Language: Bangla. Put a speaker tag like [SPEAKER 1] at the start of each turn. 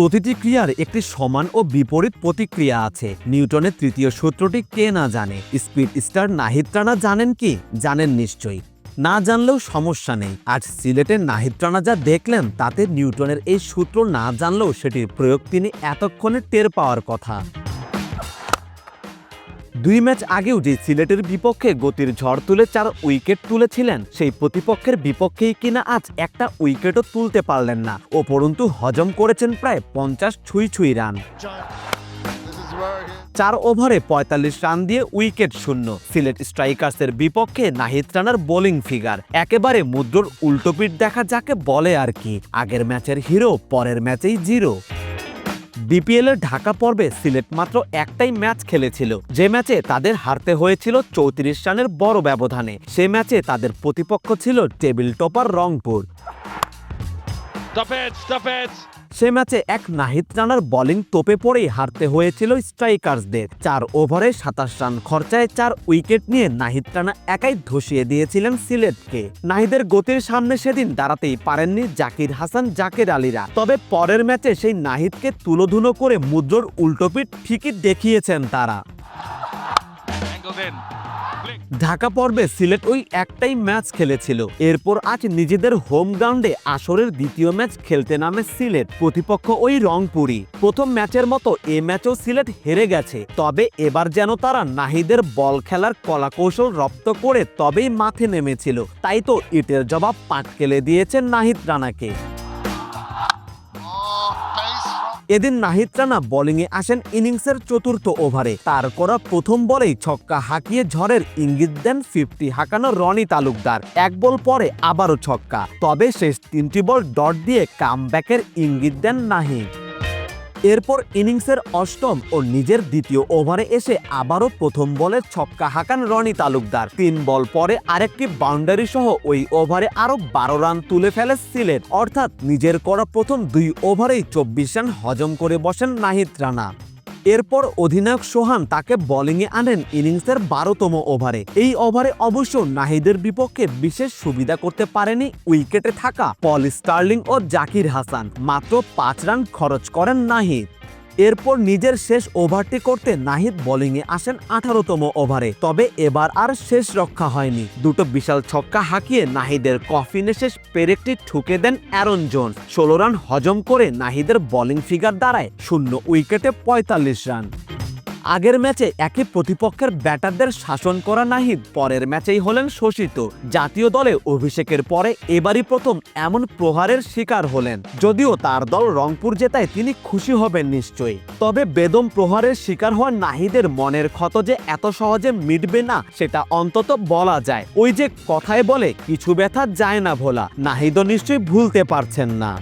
[SPEAKER 1] প্রতিটি ক্রিয়ার একটি সমান ও বিপরীত প্রতিক্রিয়া আছে। নিউটনের তৃতীয় সূত্রটি কে না জানে? স্পিড স্টার নাহিদ রানা জানেন কি? জানেন নিশ্চয়ই। না জানলেও সমস্যা নেই। আজ সিলেটের নাহিদ রানা যা দেখলেন, তাতে নিউটনের এই সূত্র না জানলেও সেটির প্রয়োগ তিনি এতক্ষণে টের পাওয়ার কথা। দুই ম্যাচ আগেও যে সিলেটের বিপক্ষে গতির ঝড় তুলে চার উইকেট তুলেছিলেন, সেই প্রতিপক্ষের বিপক্ষেই কিনা আজ একটা উইকেটও তুলতে পারলেন না। উপরন্তু হজম করেছেন প্রায় পঞ্চাশ ছুঁই ছুঁই রান। চার ওভারে পঁয়তাল্লিশ রান দিয়ে উইকেট শূন্য। সিলেট স্ট্রাইকার্সের বিপক্ষে নাহিদ রানার বোলিং ফিগার। একেবারে মুদ্রর উল্টোপিট দেখা যাকে বলে আর কি। আগের ম্যাচের হিরো, পরের ম্যাচেই জিরো। বিপিএল এর ঢাকা পর্বে সিলেট মাত্র একটাই ম্যাচ খেলেছিল যে ম্যাচে তাদের হারতে হয়েছিল চৌত্রিশ রানের বড় ব্যবধানে সে ম্যাচে তাদের প্রতিপক্ষ ছিল table topper Rangpur
[SPEAKER 2] Stop it! Stop it!
[SPEAKER 1] সে ম্যাচে এক নাহিদ রানার বোলিং তোপে পড়েই হারতে হয়েছিল স্ট্রাইকার্সদের চার ওভারে সাতাশ রান খরচায় চার উইকেট নিয়ে নাহিদ রানা একাই ধসিয়ে দিয়েছিলেন সিলেটকে। নাহিদের গতির সামনে সেদিন দাঁড়াতেই পারেননি জাকির হাসান, জাকের আলীরা। তবে পরের ম্যাচে সেই নাহিদকে তুলোধুনো করে মুদ্রর উল্টোপিট ঠিকই দেখিয়েছেন তারা. ঢাকা পর্বে সিলেট ওই একটাই ম্যাচ খেলেছিল। এরপর আজ নিজেদের হোম গ্রাউন্ডে আসরের দ্বিতীয় ম্যাচ খেলতে নামে সিলেট, প্রতিপক্ষ ওই রংপুরি প্রথম ম্যাচের মতো এ ম্যাচও সিলেট হেরে গেছে, তবে এবার যেন তারা নাহিদের বল খেলার কলাকৌশল রপ্ত করে তবেই মাঠে নেমেছিল। তাই তো ইটের জবাব পাটকেলে দিয়েছেন নাহিদ রানাকে। এদিন নাহিদ রানা বোলিংয়ে আসেন ইনিংসের চতুর্থ ওভারে। তার করা প্রথম বলেই ছক্কা হাঁকিয়ে ঝড়ের ইঙ্গিত দেন ফিফটি হাঁকানো রনি তালুকদার। এক বল পরে আবারও ছক্কা, তবে শেষ তিনটি বল ডট দিয়ে কামব্যাকের ইঙ্গিত দেন নাহিদ। এরপর ইনিংসের অষ্টম ও নিজের দ্বিতীয় ওভারে এসে আবারও প্রথম বলে ছক্কা হাঁকান রনি তালুকদার। তিন বল পরে আরেকটি বাউন্ডারি সহ ওই ওভারে আরও বারো রান তুলে ফেলে সিলেট। অর্থাৎ নিজের করা প্রথম দুই ওভারেই চব্বিশ রান হজম করে বসেন নাহিদ রানা। এরপর অধিনায়ক সোহান তাকে বোলিংয়ে আনেন ইনিংসের বারোতম ওভারে। এই ওভারে অবশ্য নাহিদের বিপক্ষে বিশেষ সুবিধা করতে পারেনি উইকেটে থাকা পল স্টার্লিং ও জাকির হাসান। মাত্র পাঁচ রান খরচ করেন নাহিদ। এরপর নিজের শেষ ওভারটি করতে নাহিদ বোলিংয়ে আসেন আঠারোতম ওভারে, তবে এবার আর শেষ রক্ষা হয়নি। দুটো বিশাল ছক্কা হাঁকিয়ে নাহিদের কফিনে শেষ পেরেকটি ঠুকে দেন অ্যারন জোন ষোলো রান হজম করে নাহিদের বোলিং ফিগার দাঁড়ায় শূন্য উইকেটে পঁয়তাল্লিশ রান। আগের ম্যাচে একই প্রতিপক্ষের ব্যাটারদের শাসন করা নাহিদ, পরের ম্যাচেই হলেন শোষিত। জাতীয় দলে অভিষেকের পরে এবারই প্রথম এমন প্রহারের শিকার হলেন। যদিও তার দল রংপুর জেতায় তিনি খুশি হবেন নিশ্চয়ই। তবে বেদম প্রহারের শিকার হওয়া নাহিদের মনের ক্ষত যে এত সহজে মিটবে না, সেটা অন্তত বলা যায়। ওই যে কথায় বলে, কিছু ব্যথা যায় না ভোলা। নাহিদও নিশ্চয়ই ভুলতে পারছেন না।